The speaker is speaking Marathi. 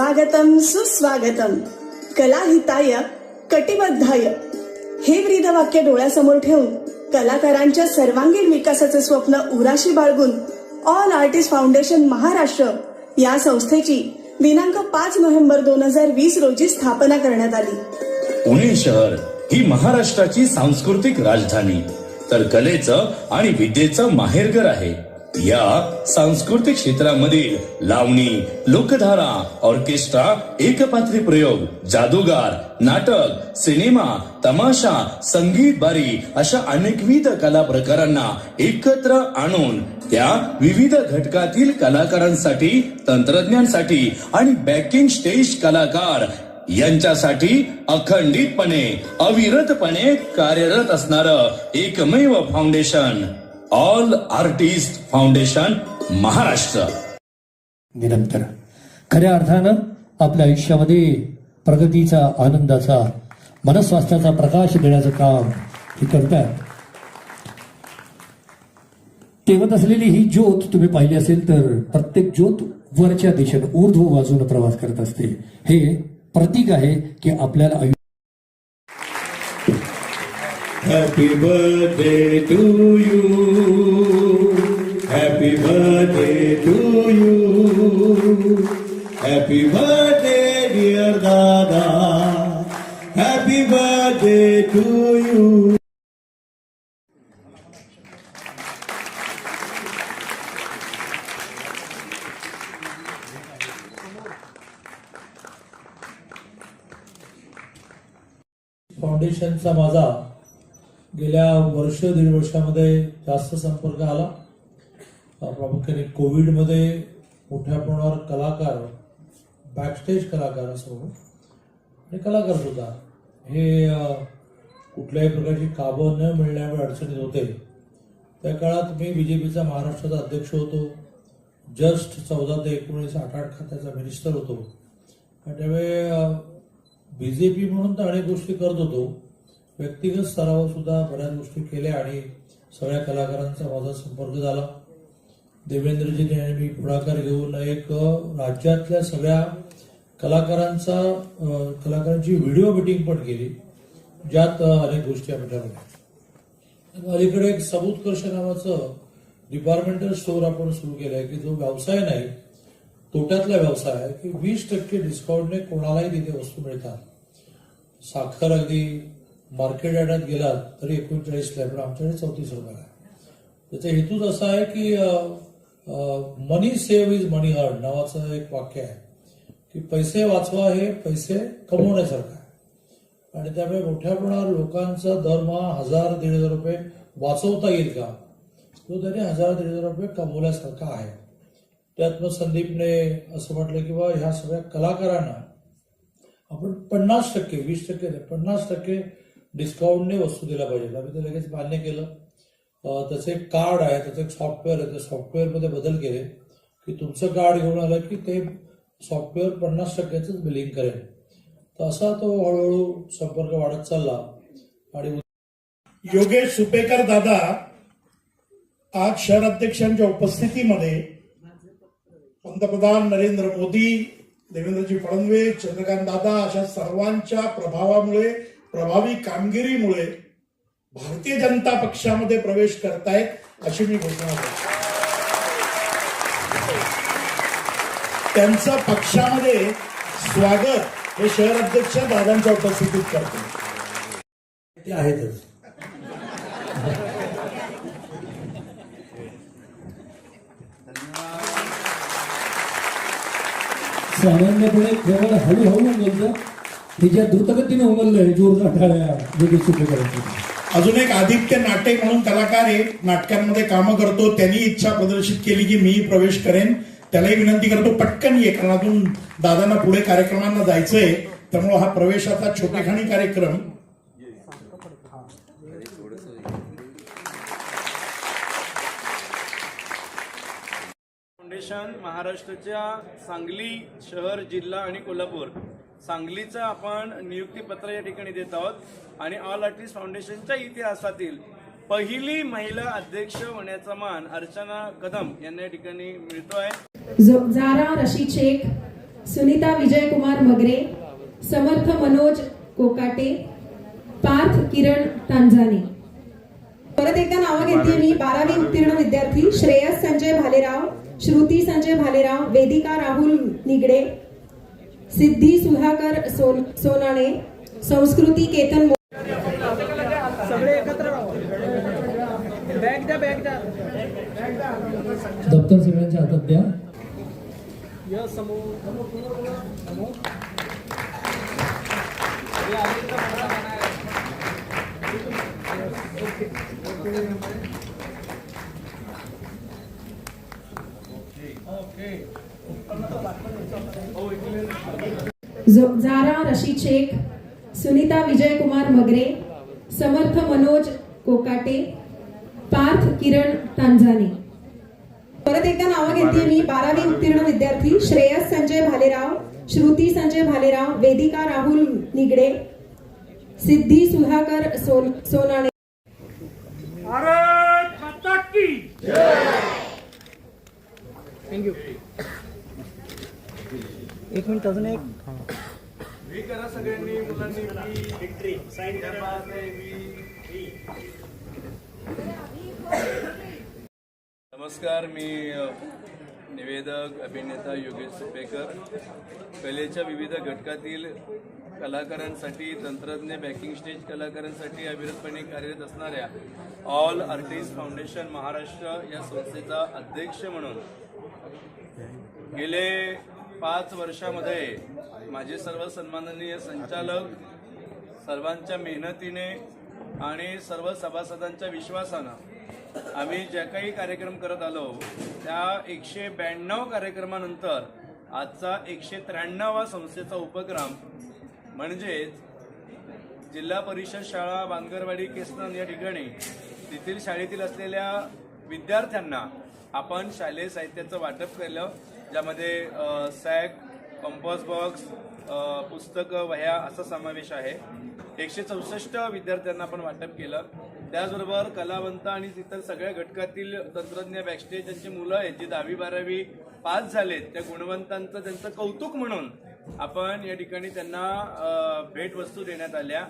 स्वागतम सुस्वागतम. कलाहिताय कटिबद्धाय. हे ब्रीद वाक्य डोळ्यासमोर ठेवून कलाकारांच्या सर्वांगीण विकासाचे स्वप्न उराशी बाळगून ऑल आर्टिस्ट फाउंडेशन महाराष्ट्र या संस्थेची दिनांक पाच नोव्हेंबर दोन हजार वीस रोजी स्थापना करण्यात आली. पुणे शहर ही महाराष्ट्राची सांस्कृतिक राजधानी तर कलेचं आणि विद्येचं माहेरघर आहे. या सांस्कृतिक क्षेत्रामधील लावणी लोकधारा ऑर्केस्ट्रा एकपात्री प्रयोग जादूगार नाटक सिनेमा तमाशा संगीत बारी अशा अनेकविध कला प्रकारांना एकत्र आणून त्या विविध घटकातील कलाकारांसाठी तंत्रज्ञांसाठी आणि बॅकिंग स्टेज कलाकार यांच्यासाठी अखंडितपणे अविरतपणे कार्यरत असणार एकमेव foundation. All artist foundation Maharashtra निरंतर. खऱ्या अर्थानं आपल्या आयुष्यामध्ये प्रगतीचा आनंदाचा मनस्वास्थ्याचा प्रकाश देण्याचं काम हे करतात तेवत असलेली ही ज्योत तुम्ही पाहिली असेल तर प्रत्येक ज्योत वरच्या दिशेनं ऊर्ध्व बाजूने प्रवास करत असते. हे प्रतीक आहे की आपल्याला happy birthday to you happy birthday to you happy birthday dear dada happy birthday to you फाउंडेशनचा माझा गेल्या वर्ष दीड वर्षामध्ये जास्त संपर्क आला. प्रामुख्याने कोविडमध्ये मोठ्या प्रमाणावर कलाकार बॅकस्टेज कलाकार असो आणि कलाकार सुद्धा. हे कुठल्याही प्रकारची काबं न मिळण्यामुळे अडचणीत होते. त्या काळात मी बी जे पीचा महाराष्ट्राचा अध्यक्ष होतो. जस्ट चौदा ते एकोणीस आठ आठ खात्याचा मिनिस्टर होतो. त्यावेळी बी जे पी म्हणून तर अनेक गोष्टी करत होतो. व्यक्तिगत स्तरावर सुद्धा बऱ्याच गोष्टी केल्या आणि सगळ्या कलाकारांचा माझा संपर्क झाला. देवेंद्रजीने आणि मी पुढाकार घेऊन एक राज्यातल्या सगळ्या कलाकारांचा कलाकारांची व्हिडिओ मिटिंग पण केली ज्यात अनेक गोष्टी आम्ही ठरवल्या. अलीकडे एक सबुत्कर्ष नावाचं डिपार्टमेंटल स्टोअर आपण सुरू केलं आहे की जो व्यवसाय नाही तोट्यातला व्यवसाय आहे की वीस टक्के डिस्काउंटने कोणालाही तिथे वस्तू मिळतात. साखर अगदी मार्केट यार्डात गेलात तरी एकोणचाळीसला आहे पण आमच्याकडे चौतीस रुपयाला आहे. त्याचा हेतूच असा आहे की money save is money heard नावाचं एक वाक्य आहे की पैसे वाचवा हे पैसे कमवण्यासारखं आहे. आणि त्यामुळे मोठ्या प्रमाणावर लोकांचा दरमहा हजार दीड हजार रुपये वाचवता येईल का? तो त्याने हजार दीड हजार रुपये कमवल्यासारखा आहे. त्यात मग संदीपने असं म्हटलं की बा ह्या सगळ्या कलाकारांना आपण पन्नास टक्के वीस टक्के पन्नास टक्के डिस्काउंटने वस्तू दिल्या पाहिजेत. आम्ही ते लगेच मान्य केलं. त्याचं एक कार्ड आहे त्याचं एक सॉफ्टवेअर आहे. त्या सॉफ्टवेअरमध्ये बदल केले की तुमचं कार्ड घेऊन आलं की ते सॉफ्टवेअर पन्नास टक्क्याचंच बिलिंग करेल. तर असा तो हळूहळू संपर्क वाढत चालला. आणि योगेश सुपेकर दादा आज शहराध्यक्षांच्या उपस्थितीमध्ये पंतप्रधान नरेंद्र मोदी देवेंद्रजी फडणवीस चंद्रकांत दादा अशा सर्वांच्या प्रभावामुळे प्रभावी कामगिरीमुळे भारतीय जनता पक्षामध्ये प्रवेश करतायत अशी मी घोषणा करतो. त्यांचं पक्षामध्ये स्वागत हे शहर अध्यक्ष दादांच्या उपस्थितीत करतो. ते आहेतच. सामान्यपणे केवळ हळूहळू उमलतं हे ज्या द्रुतगतीने उमललंय करायची. अजून एक आदित्य नाटे म्हणून कलाकार आहे. नाटकांमध्ये कामं करतो. त्यांनी इच्छा प्रदर्शित केली की मीही प्रवेश करेन. त्यालाही विनंती करतो पटकन ये कारण अजून दादांना पुढे कार्यक्रमांना जायचंय. त्यामुळे हा प्रवेशाचा छोटेखानी कार्यक्रम. फाउंडेशन महाराष्ट्राच्या सांगली शहर जिल्हा आणि कोल्हापूर. सांगलीचं आपण नियुक्तीपत्र या ठिकाणी देत आहोत. आणि ऑल आर्टिस्ट फाउंडेशनच्या इतिहासातील पहिली महिला अध्यक्ष होण्याचा मान अर्चना कदम यांना या ठिकाणी मिळतो आहे. जो- जारा शेख सुनीता विजय कुमार मगरे समर्थ मनोज कोकाटे पार्थ किरण तांजाने परत एकदा नावं घेते मी. बारावी उत्तीर्ण विद्यार्थी श्रेयस संजय भालेराव श्रुती संजय भालेराव वेदिका राहुल निगडे सिद्धी सुधाकर सोन सोनाणे संस्कृती केतन मो- दप्तर सगळ्यांच्या हातात द्या. जो- रशी शेख सुनीता विजयकुमार मगरे समर्थ मनोज कोकाटे पार्थ किरण तांजाने परत एकदा नावं घेते मी. बारावी उत्तीर्ण विद्यार्थी श्रेयस संजय भालेराव श्रुती संजय भालेराव वेदिका राहुल निगडे सिद्धी सुधाकर सोन सोनाणे. वी करा सगळ्यांनी मुलांनी वी विक्ट्री साईन करा. वी नमस्कार मी निवेदक अभिनेता योगेश सुपेकर. कलेच्या विविध घटकातील कलाकारांसाठी तंत्रज्ञ बॅकिंग स्टेज कलाकारांसाठी अविरतपणे कार्यरत असणाऱ्या ऑल आर्टिस्ट फाउंडेशन महाराष्ट्र या संस्थेचा अध्यक्ष म्हणून गेले पाच वर्षामध्ये माझे सर्व सन्माननीय संचालक सर्वांच्या मेहनतीने आणि सर्व सभासदांच्या विश्वासानं आम्ही ज्या काही कार्यक्रम करत आलो त्या एकशे ब्याण्णव कार्यक्रमानंतर आजचा एकशे त्र्याण्णवा संस्थेचा उपक्रम म्हणजेच जिल्हा परिषद शाळा बांगरवाडी केसनन या ठिकाणी तेथील शाळेतील असलेल्या विद्यार्थ्यांना आपण शालेय साहित्याचं वाटप केलं. ज्यामध्ये सॅक कंपॉस बॉक्स पुस्तकं वह्या असा समावेश आहे. एकशे चौसष्ट विद्यार्थ्यांना आपण वाटप केलं. त्याचबरोबर कलावंत आणि इतर सगळ्या घटकातील तंत्रज्ञ बॅकस्टेज ज्यांची मुलं आहेत जी दहावी बारावी पास झालेत त्या गुणवंतांचं त्यांचं कौतुक म्हणून आपण या ठिकाणी त्यांना भेटवस्तू देण्यात आल्या.